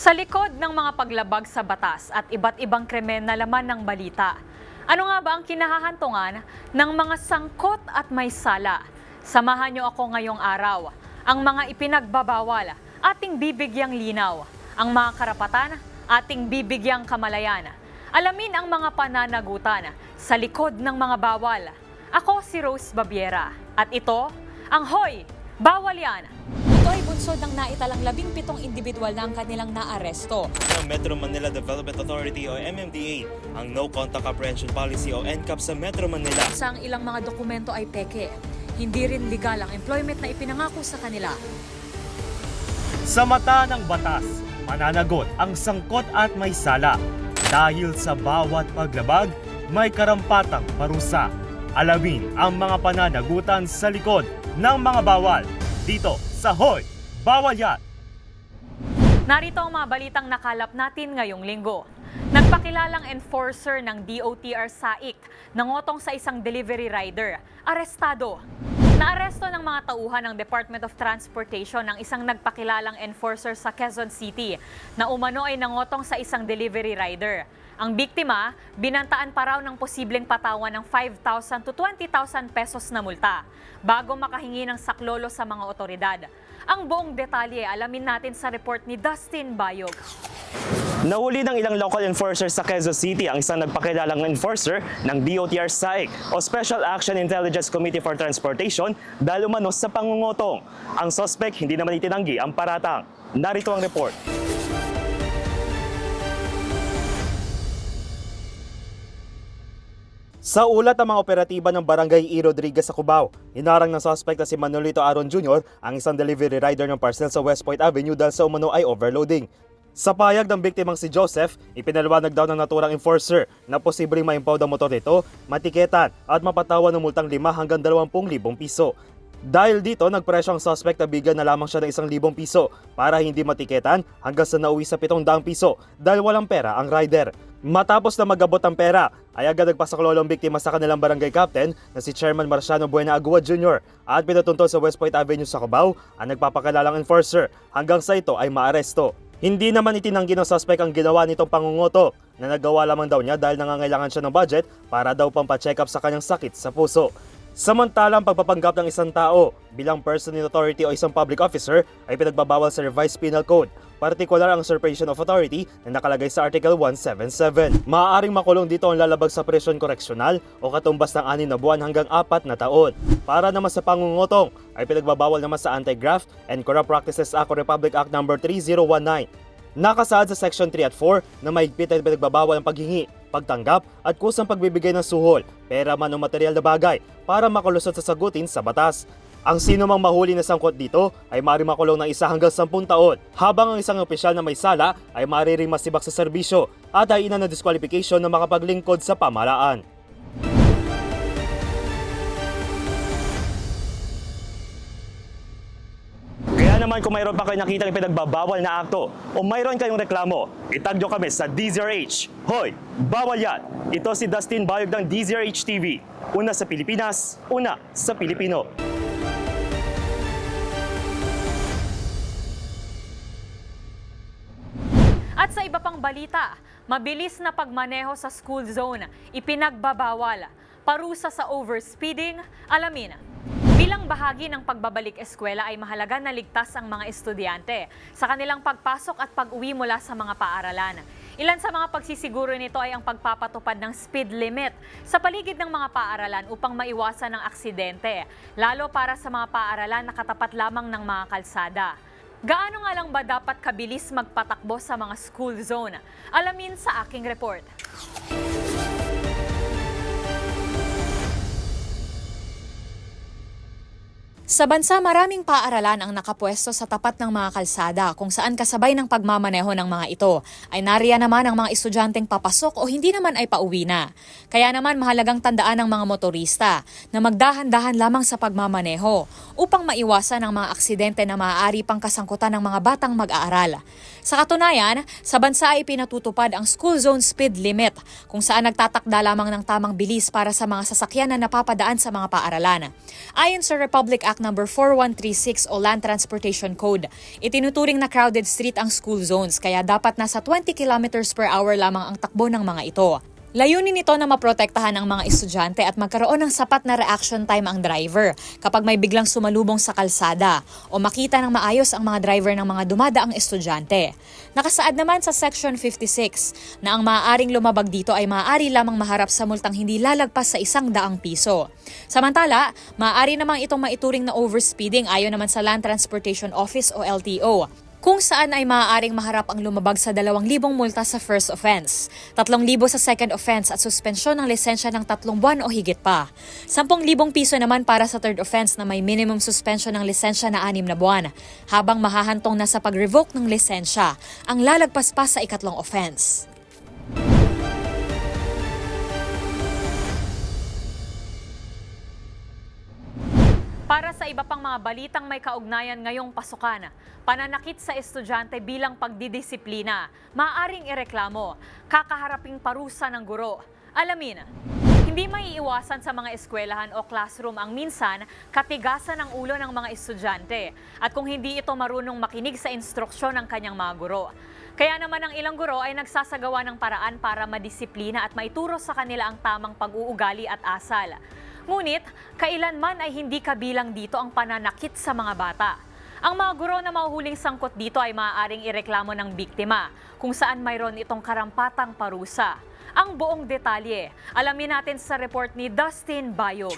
Sa likod ng mga paglabag sa batas at iba't ibang krimen na laman ng balita, ano nga ba ang kinahahantungan ng mga sangkot at may sala? Samahan niyo ako ngayong araw. Ang mga ipinagbabawal, ating bibigyang linaw. Ang mga karapatan, ating bibigyang kamalayan. Alamin ang mga pananagutan sa likod ng mga bawal. Ako si Rose Babiera at ito ang Hoy! Bawal yan! Ay bunsod ng naitalang labing pitong individual na ang kanilang naaresto. ng Metro Manila Development Authority o MMDA ang No Contact Apprehension Policy o NCAP sa Metro Manila. Sa ang ilang mga dokumento ay peke. Hindi rin legal ang employment na ipinangako sa kanila. Sa mata ng batas, mananagot ang sangkot at may sala. Dahil sa bawat paglabag, may karampatang parusa. Alamin ang mga pananagutan sa likod ng mga bawal. Dito sa Hoy! Bawal yan! Narito ang mga balitang nakalap natin ngayong linggo. Nagpakilalang enforcer ng DOTR SAIC nangotong sa isang delivery rider. Arestado. Naaresto ng mga tauhan ng Department of Transportation ng isang nagpakilalang enforcer sa Quezon City na umano ay nangotong sa isang delivery rider. Ang biktima, binantaan pa raw ng posibleng patawan ng 5,000 to 20,000 pesos na multa bago makahingi ng saklolo sa mga otoridad. Ang buong detalye alamin natin sa report ni Dustin Bayog. Nahuli ng ilang local enforcers sa Quezon City ang isang nagpakilalang enforcer ng DOTR SAIC o Special Action Intelligence Committee for Transportation dahil umano sa pangungutong. Ang suspect hindi naman itinanggi ang paratang. Narito ang report. Sa ulat ng mga operatiba ng Barangay E. Rodriguez sa Cubao, hinarang ng suspect na si Manolito Aaron Jr. ang isang delivery rider ng parcel sa West Point Avenue dahil sa umano ay overloading. Sa payag ng biktimang si Joseph, ipinaliwanag daw ng naturang enforcer na posibleng ma-impound ang motor nito, matiketan at mapatawan ng multang 5 hanggang 20,000 piso. Dahil dito, nagpresyo ang suspect na bigyan na lamang siya ng 1,000 piso para hindi matiketan hanggang sa nauwi sa 700 piso dahil walang pera ang rider. Matapos na magabot ang pera, ay agad nagpasaklolo ang biktima sa kanilang barangay captain na si Chairman Marciano Buena Agua Jr. at pinatuntun sa West Point Avenue sa Cubao ang nagpapakalalang enforcer hanggang sa ito ay maaresto. Hindi naman itinanggi ng suspect ang ginawa nitong pangungoto na nagawa lamang daw niya dahil nangangailangan siya ng budget para daw pampacheck up sa kanyang sakit sa puso. Samantalang pagpapanggap ng isang tao bilang person in authority o isang public officer ay pinagbabawal sa revised penal code, partikular ang usurpation of authority na nakalagay sa Article 177. Maaaring makulong dito ang lalabag sa presyon koreksyonal o katumbas ng 6 na buwan hanggang 4 na taon. Para naman sa pangungutong ay pinagbabawal naman sa Anti-Graft and Corrupt Practices Act o Republic Act No. 3019 Nakasaad sa Section 3 at 4 na mahigpit ay pinagbabawal ang paghingi, pagtanggap at kusang pagbibigay ng suhol, pera man o material na bagay para makalusot sa sagutin sa batas. Ang sino mang mahuli na sangkot dito ay maaaring makulong ng isa hanggang 10 taon, habang ang isang opisyal na may sala ay maaaring masibak sa serbisyo at ay ina ng disqualification na makapaglingkod sa pamalaan. Naman kung mayroon pa kayo nakita ng pinagbabawal na akto o mayroon kayong reklamo, itag nyo kami sa DZRH. Hoy, bawal yan! Ito si Dustin Bayog ng DZRH TV. Una sa Pilipinas, una sa Pilipino. At sa iba pang balita, mabilis na pagmaneho sa school zone, ipinagbabawal. Parusa sa overspeeding, alamin. Bilang bahagi ng pagbabalik eskwela ay mahalaga na ligtas ang mga estudyante sa kanilang pagpasok at pag-uwi mula sa mga paaralan. Ilan sa mga pagsisiguro nito ay ang pagpapatupad ng speed limit sa paligid ng mga paaralan upang maiwasan ang aksidente, lalo para sa mga paaralan na katapat lamang ng mga kalsada. Gaano nga lang ba dapat kabilis magpatakbo sa mga school zone? Alamin sa aking report. Sa bansa, maraming paaralan ang nakapwesto sa tapat ng mga kalsada kung saan kasabay ng pagmamaneho ng mga ito ay nariyan naman ang mga estudyanteng papasok o hindi naman ay pauwi na. Kaya naman mahalagang tandaan ng mga motorista na magdahan-dahan lamang sa pagmamaneho upang maiwasan ang mga aksidente na maaari pang kasangkutan ng mga batang mag-aaral. Sa katunayan, sa bansa ay pinatutupad ang school zone speed limit kung saan nagtatakda lamang ng tamang bilis para sa mga sasakyan na napapadaan sa mga paaralan. Ayon sa Republic Act Act number 4136 o Land Transportation Code. Itinuturing na crowded street ang school zones kaya dapat nasa 20 kilometers per hour lamang ang takbo ng mga ito. Layunin nito na maprotektahan ang mga estudyante at magkaroon ng sapat na reaction time ang driver kapag may biglang sumalubong sa kalsada o makita ng maayos ang mga driver ng mga dumadaang estudyante. Nakasaad naman sa Section 56 na ang maaaring lumabag dito ay maaari lamang maharap sa multang hindi lalagpas sa isang daang piso. Samantala, maaari namang itong maituring na overspeeding ayon naman sa Land Transportation Office o LTO kung saan ay maaaring maharap ang lumabag sa 2,000 multa sa first offense, 3,000 sa second offense at suspensyon ng lisensya ng tatlong buwan o higit pa. 10,000 piso naman para sa third offense na may minimum suspension ng lisensya na anim na buwan, habang mahahantong na sa pag-revoke ng lisensya ang lalagpas pa sa ikatlong offense. Para sa iba pang mga balitang may kaugnayan ngayong pasukan, pananakit sa estudyante bilang pagdidisiplina, maaring ireklamo, kakaharaping parusa ng guro. Alamin, hindi may iiwasan sa mga eskwelahan o classroom ang minsan katigasan ng ulo ng mga estudyante at kung hindi ito marunong makinig sa instruksyon ng kanyang mga guro. Kaya naman ang ilang guro ay nagsasagawa ng paraan para madisiplina at maituro sa kanila ang tamang pag-uugali at asal. Ngunit, kailanman ay hindi kabilang dito ang pananakit sa mga bata. Ang mga guro na mahuhuling sangkot dito ay maaaring ireklamo ng biktima kung saan mayroon itong karampatang parusa. Ang buong detalye, alamin natin sa report ni Dustin Bayog.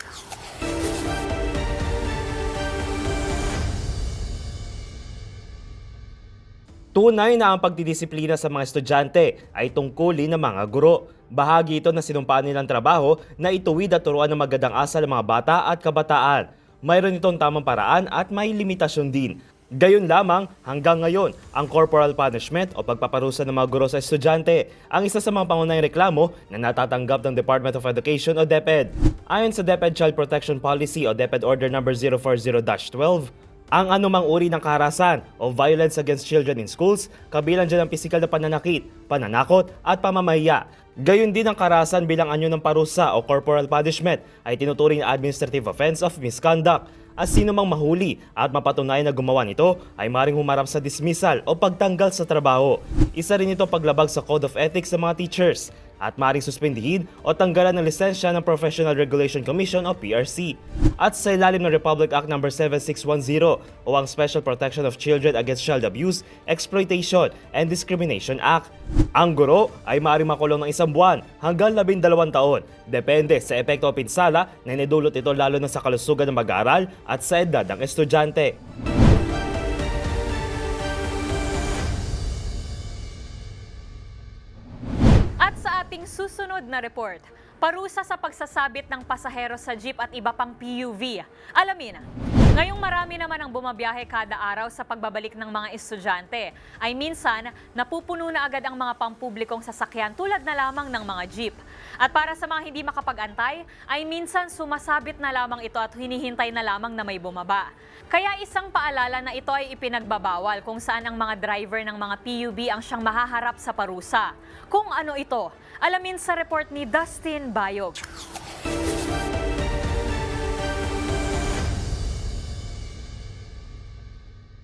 Tunay na ang pagdidisiplina sa mga estudyante ay tungkulin ng mga guro. Bahagi ito na sinumpaan nilang trabaho na ituwid at turuan ng magandang asal ng mga bata at kabataan. Mayroon itong tamang paraan at may limitasyon din. Gayon lamang hanggang ngayon, ang corporal punishment o pagpaparusa ng mga guro sa estudyante ang isa sa mga pangunahing reklamo na natatanggap ng Department of Education o DepEd. Ayon sa DepEd Child Protection Policy o DepEd Order No. 040-12, ang anumang uri ng karahasan o violence against children in schools, kabilang dyan ang pisikal na pananakit, pananakot at pamamahiya. Gayon din ang karahasan bilang anyo ng parusa o corporal punishment ay tinuturing na administrative offense of misconduct. At sino mang mahuli at mapatunayan na gumawa nito ay maring humarap sa dismissal o pagtanggal sa trabaho. Isa rin ito paglabag sa Code of Ethics sa mga teachers at maring suspendihin o tanggalan ng lisensya ng Professional Regulation Commission o PRC. At sa ilalim ng Republic Act No. 7610 o ang Special Protection of Children Against Child Abuse, Exploitation, and Discrimination Act. Ang guro ay maaaring makulong ng isang buwan hanggang labindalawang taon, depende sa epekto o pinsala na inidulot ito lalo na sa kalusugan ng mag-aaral at sa edad ng estudyante. At sa ating susunod na report, parusa sa pagsasabit ng pasahero sa jeep at iba pang PUV. Alamin, ngayong marami naman ang bumabiyahe kada araw sa pagbabalik ng mga estudyante, ay minsan napupuno na agad ang mga pampublikong sasakyan tulad na lamang ng mga jeep. At para sa mga hindi makapag-antay, ay minsan sumasabit na lamang ito at hinihintay na lamang na may bumaba. Kaya isang paalala na ito ay ipinagbabawal kung saan ang mga driver ng mga PUV ang siyang mahaharap sa parusa. Kung ano ito, alamin sa report ni Dustin Bayog.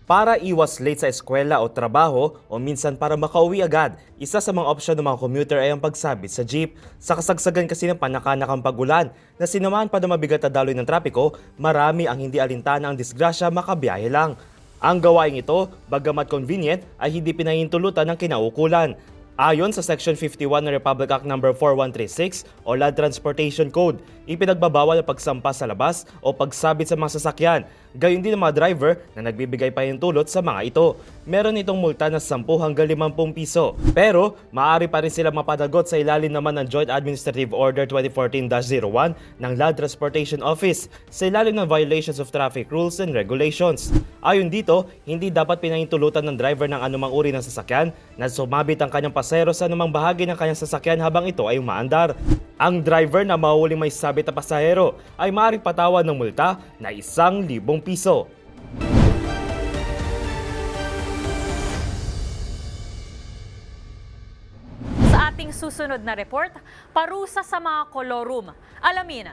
Para iwas late sa eskwela o trabaho o minsan para makauwi agad, isa sa mga opsyon ng mga commuter ay ang pagsabit sa jeep. Sa kasagsagan kasi ng panakanakang pagulan na sinamaan pa ng mabigat na daloy ng trapiko, marami ang hindi alintana ang disgrasya makabiyahe lang. Ang gawaing ito, bagamat convenient, ay hindi pinahintulutan ng kinaukulan. Ayon sa Section 51 ng Republic Act No. 4136 o Land Transportation Code, ipinagbabawal ang pagsampa sa labas o pagsabit sa mga sasakyan. Gayon din ang mga driver na nagbibigay pahintulot sa mga ito. Meron itong multa na 10 hanggang 50 piso. Pero, maaari pa rin sila mapadagot sa ilalim naman ng Joint Administrative Order 2014-01 ng Land Transportation Office sa ilalim ng Violations of Traffic Rules and Regulations. Ayon dito, hindi dapat pinahintulutan ng driver ng anumang uri ng sasakyan na sumabit ang kanyang pasero sa anumang bahagi ng kanyang sasakyan habang ito ay umaandar. Ang driver na mahuling may sabit na pasahero ay maaaring patawan ng multa na isang libong piso. Sa ating susunod na report, parusa sa mga kolorum. Alamin,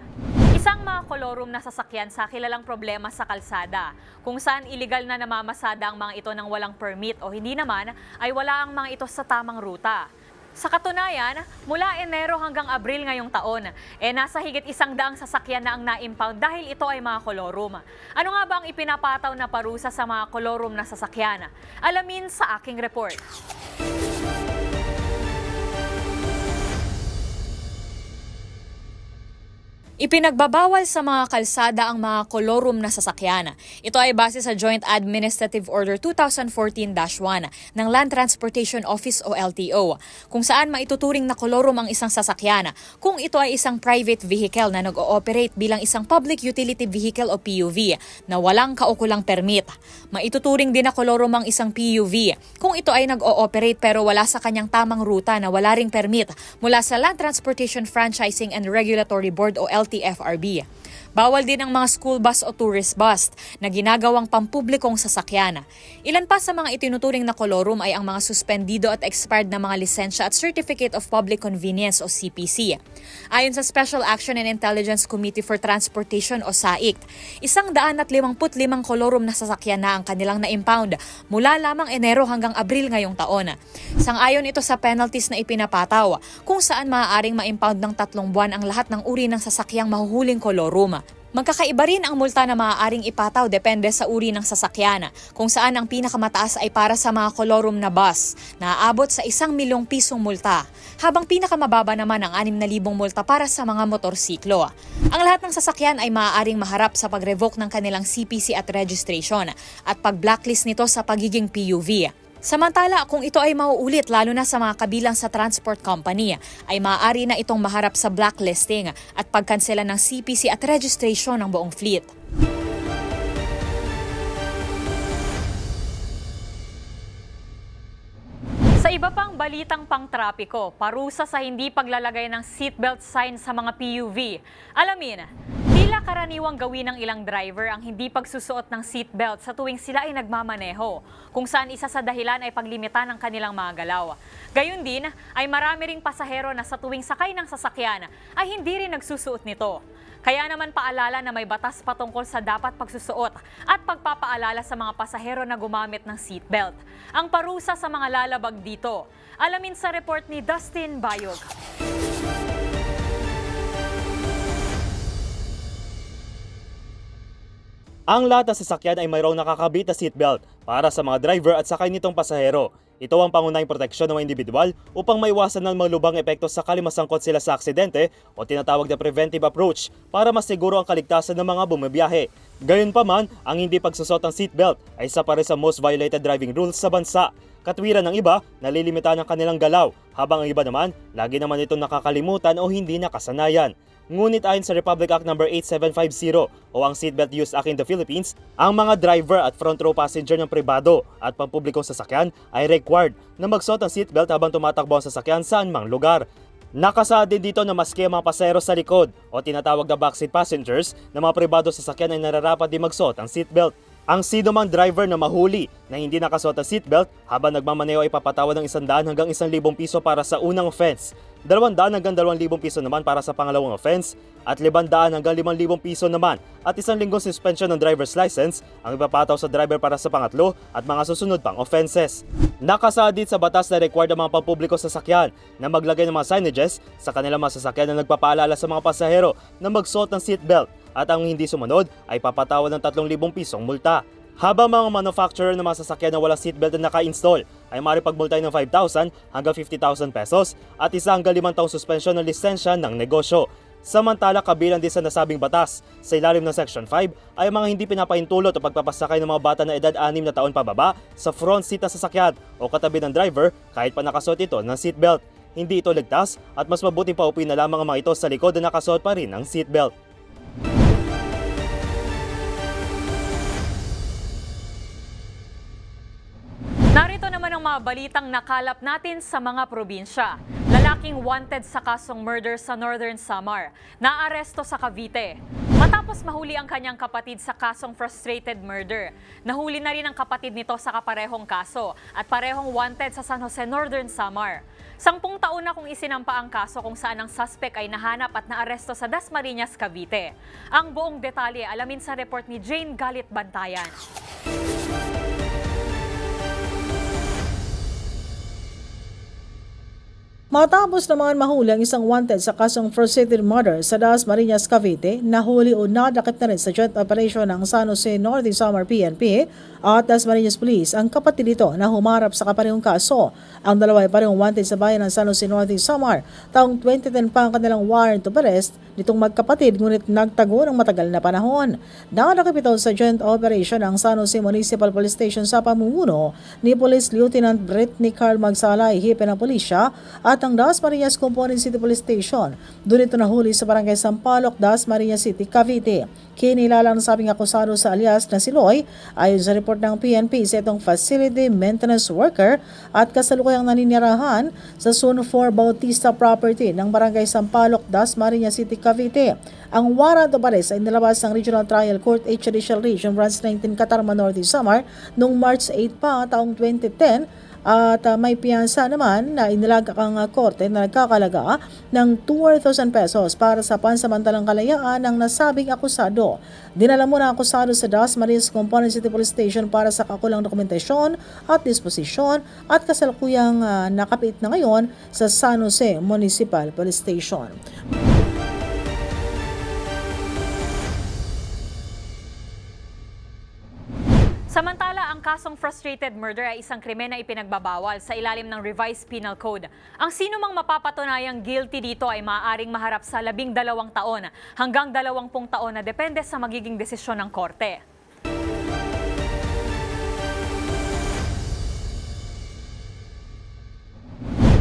Isang mga kolorum na sasakyan sa kilalang problema sa kalsada, kung saan iligal na namamasada ang mga ito ng walang permit o hindi naman ay wala ang mga ito sa tamang ruta. Sa katunayan, mula Enero hanggang Abril ngayong taon, eh nasa higit isang daang sasakyan na ang na-impound dahil ito ay mga kolorum. Ano nga ba ang ipinapataw na parusa sa mga kolorum na sasakyan? Alamin sa aking report. Ipinagbabawal sa mga kalsada ang mga kolorum na sasakyan. Ito ay base sa Joint Administrative Order 2014-1 ng Land Transportation Office o LTO, kung saan maituturing na kolorum ang isang sasakyan kung ito ay isang private vehicle na nag-ooperate bilang isang public utility vehicle o PUV na walang kaukulang permit. Maituturing din na kolorum ang isang PUV kung ito ay nag-ooperate pero wala sa kanyang tamang ruta na wala ring permit mula sa Land Transportation Franchising and Regulatory Board o healthy FRB Bawal din ang mga school bus o tourist bus na ginagawang pampublikong sasakyan. Ilan pa sa mga itinuturing na kolorum ay ang mga suspendido at expired na mga lisensya at Certificate of Public Convenience o CPC. Ayon sa Special Action and Intelligence Committee for Transportation o SAIC, isang daan at limangput limang kolorum na sasakyan na ang kanilang na-impound mula lamang Enero hanggang Abril ngayong taon. Sang-ayon ito sa penalties na ipinapataw kung saan maaaring ma-impound ng tatlong buwan ang lahat ng uri ng sasakyang mahuhuling kolorum. Magkakaiba rin ang multa na maaaring ipataw depende sa uri ng sasakyan, kung saan ang pinakamataas ay para sa mga kolorum na bus, na aabot sa isang milyong pisong multa, habang pinakamababa naman ang 6,000 multa para sa mga motorsiklo. Ang lahat ng sasakyan ay maaaring maharap sa pag-revoke ng kanilang CPC at registration at pag-blacklist nito sa pagiging PUV. Samantala, kung ito ay mauulit lalo na sa mga kabilang sa transport company, ay maaari na itong maharap sa blacklisting at pagkansela ng CPC at registration ng buong fleet. Sa iba pang balitang pangtrapiko, parusa sa hindi paglalagay ng seatbelt sign sa mga PUV. Alamin, tila karaniwang gawin ng ilang driver ang hindi pagsusuot ng seatbelt sa tuwing sila ay nagmamaneho, kung saan isa sa dahilan ay paglimitan ng kanilang mga galaw. Gayun din, ay marami ring pasahero na sa tuwing sakay ng sasakyan ay hindi rin nagsusuot nito. Kaya naman paalala na may batas patungkol sa dapat pagsusuot at pagpapaalala sa mga pasahero na gumamit ng seatbelt. Ang parusa sa mga lalabag dito. Alamin sa report ni Dustin Bayog. Ang lahat ng sasakyan ay mayroong nakakabit na seatbelt para sa mga driver at sakay nitong pasahero. Ito ang pangunahing proteksyon ng mga individual upang maiwasan ng malubang epekto sakali masangkot sila sa aksidente o tinatawag na preventive approach para masiguro ang kaligtasan ng mga bumibiyahe. Gayunpaman, ang hindi pagsusot ng seatbelt ay isa pa rin sa most violated driving rules sa bansa. Katwiran ng iba, nalilimitahan ang kanilang galaw, habang ang iba naman, lagi naman itong nakakalimutan o hindi nakasanayan. Ngunit ayon sa Republic Act No. 8750 o ang Seatbelt Use Act in the Philippines, ang mga driver at front row passenger ng pribado at pampublikong sasakyan ay required na magsuot ng seatbelt habang tumatakbo ang sasakyan saan mang lugar. Nakasaad din dito na maski ang mga pasahero sa likod o tinatawag na backseat passengers na mga pribado sasakyan ay nararapat din magsuot ng seatbelt. Ang sino mang driver na mahuli na hindi nakasuot ng seatbelt habang nagmamaneho ay papatawad ng 100 hanggang 1,000 piso para sa unang offense, 200 hanggang 2,000 piso naman para sa pangalawang offense, at 500 hanggang 5,000 piso naman at isang linggong suspension ng driver's license ang ipapataw sa driver para sa pangatlo at mga susunod pang offenses. Nakasaad din sa batas na required ang mga pampubliko sa sasakyan na maglagay ng mga signages sa kanilang mga sasakyan na nagpapaalala sa mga pasahero na magsuot ng seatbelt at ang hindi sumunod ay papatawad ng 3,000 pisong multa. Habang mga manufacturer ng mga sasakyan na walang seatbelt na naka-install ay maaari pagmultay ng 5,000 hanggang 50,000 pesos at isa hanggang 5 taong suspensyon ng lisensya ng negosyo. Samantala kabilang din sa nasabing batas sa ilalim ng Section 5 ay mga hindi pinapaintulot o pagpapasakay ng mga bata na edad 6 na taon pababa sa front seat ng sasakyan o katabi ng driver kahit pa nakasuot ito ng seatbelt. Hindi ito ligtas at mas mabuti pa upin na lamang ang mga ito sa likod na nakasuot pa rin ng seatbelt. Mga balitang nakalap natin sa mga probinsya. Lalaking wanted sa kasong murder sa Northern Samar, naaresto sa Cavite. Matapos mahuli ang kanyang kapatid sa kasong frustrated murder, nahuli na rin ang kapatid nito sa kaparehong kaso at parehong wanted sa San Jose Northern Samar. Sangpung taon na kung isinampa ang kaso kung saan ang suspect ay nahanap at naaresto sa Dasmariñas, Cavite. Ang buong detalye alamin sa report ni Jane Galit Bantayan. Matapos naman mahuli ang isang wanted sa kasong frustrated murder sa Das Marinas, Cavite, nahuli o nadakip na rin sa joint operation ng San Jose Northern Samar PNP at Das Marinas Police ang kapatid nito na humarap sa kaparehong kaso. Ang dalawa ay parehong wanted sa bayan ng San Jose Northern Samar. Taong 2010 pa ang kanilang warrant of arrest nitong magkapatid ngunit nagtago ng matagal na panahon. Nadakip ito sa joint operation ng San Jose Municipal Police Station sa pamumuno ni Police Lieutenant Brittany Carl Magsalay, hipe ng pulisya at ang Das Marinas Component City Police Station. Doon ito nahuli sa barangay Sampaloc, Das Marinas City, Cavite. Kinilalang sabing akusado sa alias na si Loy ayon sa report ng PNP sa itong facility maintenance worker at kasalukuyang naninirahan sa Zone 4 Bautista property ng barangay Sampaloc, Das Marinas City, Cavite. Ang warrant of arrest ay nilabas ng Regional Trial Court H. Judicial Region Branch 19 Catarma Norte Samar noong March 8 pa taong 2010 at uh, may piyansa naman na inilaga kang uh, korte na nagkakalaga ng 200,000 pesos para sa pansamantalang kalayaan ng nasabing akusado. Dinala mo na akusado sa Das Marinas Component City Police Station para sa kakulang dokumentasyon at disposisyon at kasalukuyang uh, nakapit na ngayon sa San Jose Municipal Police Station. Kasong frustrated murder ay isang krimen na ipinagbabawal sa ilalim ng Revised Penal Code. Ang sino mang mapapatunayang guilty dito ay maaaring maharap sa labing dalawang taon hanggang dalawampung taon na depende sa magiging desisyon ng korte.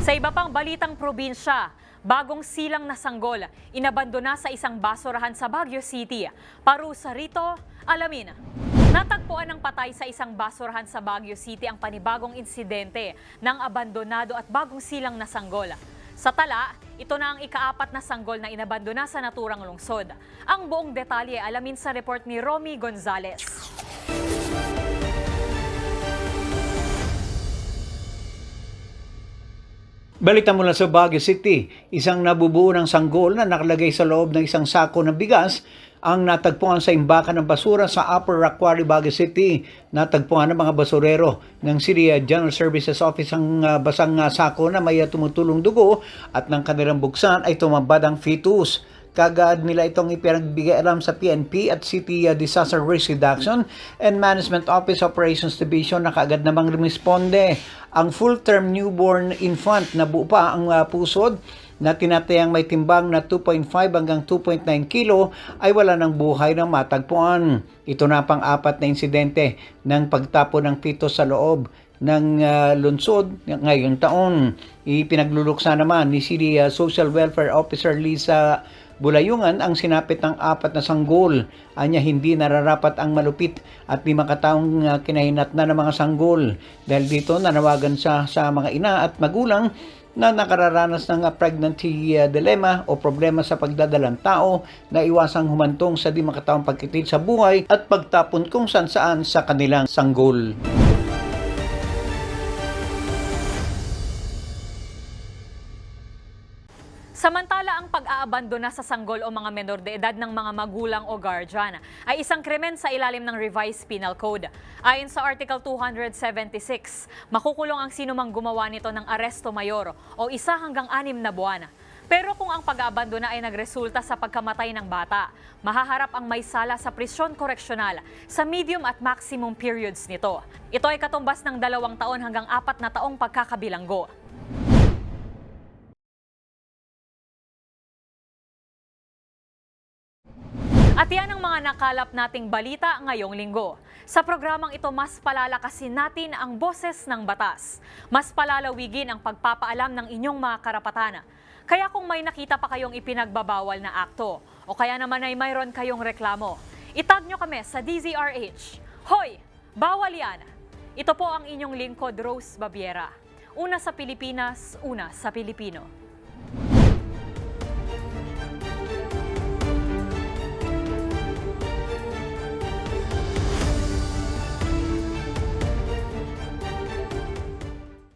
Sa iba pang balitang probinsya, bagong silang na sanggol, inabandona sa isang basurahan sa Baguio City. Parusa rito, alamin. Natagpuan ng patay sa isang basurahan sa Baguio City ang panibagong insidente ng abandonado at bagong silang na sanggol. Sa tala, ito na ang ikaapat na sanggol na inabandona sa naturang lungsod. Ang buong detalye alamin sa report ni Romy Gonzalez. Balita mula sa Baguio City, isang nabubuo ng sanggol na nakalagay sa loob ng isang sako ng bigas ang natagpuan sa imbakan ng basura sa Upper Aquari, Baguio City. Natagpuan ng mga basurero ng City General Services Office ang uh, basang uh, sako na may tumutulong dugo at ng kanilang buksan ay tumambad ang fetus. Kagad nila itong ipinagbigay alam sa PNP at City uh, Disaster Risk Reduction and Management Office Operations Division na kaagad namang rumisponde. Ang full-term newborn infant na buo pa ang uh, pusod na tinatayang may timbang na 2.5 hanggang 2.9 kilo ay wala ng buhay ng matagpuan. Ito na pang apat na insidente ng pagtapo ng fetus sa loob ng uh, lungsod ngayong taon. Ipinagluluksa naman ni City uh, Social Welfare Officer Lisa Bulayungan ang sinapit ng apat na sanggol. Anya hindi nararapat ang malupit at lima kataong uh, kinahinat na ng mga sanggol. Dahil dito nanawagan sa, sa mga ina at magulang na nakararanas ng uh, pregnancy uh, dilemma o problema sa pagdadalang tao na iwasang humantong sa di makataong pagkitid sa buhay at pagtapon kung saan saan sa kanilang sanggol. Samantala, ang pag-aabandona sa sanggol o mga menor de edad ng mga magulang o guardian ay isang krimen sa ilalim ng Revised Penal Code. Ayon sa Article 276, makukulong ang sinumang gumawa nito ng aresto mayor o isa hanggang anim na buwan. Pero kung ang pag-aabandona ay nagresulta sa pagkamatay ng bata, mahaharap ang may sala sa prisyon koreksyonal sa medium at maximum periods nito. Ito ay katumbas ng dalawang taon hanggang apat na taong pagkakabilanggo. At yan ang mga nakalap nating balita ngayong linggo. Sa programang ito, mas palalakasin natin ang boses ng batas. Mas palalawigin ang pagpapaalam ng inyong mga karapatan. Kaya kung may nakita pa kayong ipinagbabawal na akto, o kaya naman ay mayroon kayong reklamo, itag nyo kami sa DZRH. Hoy! Bawal yan! Ito po ang inyong lingkod, Rose Babiera. Una sa Pilipinas, una sa Pilipino.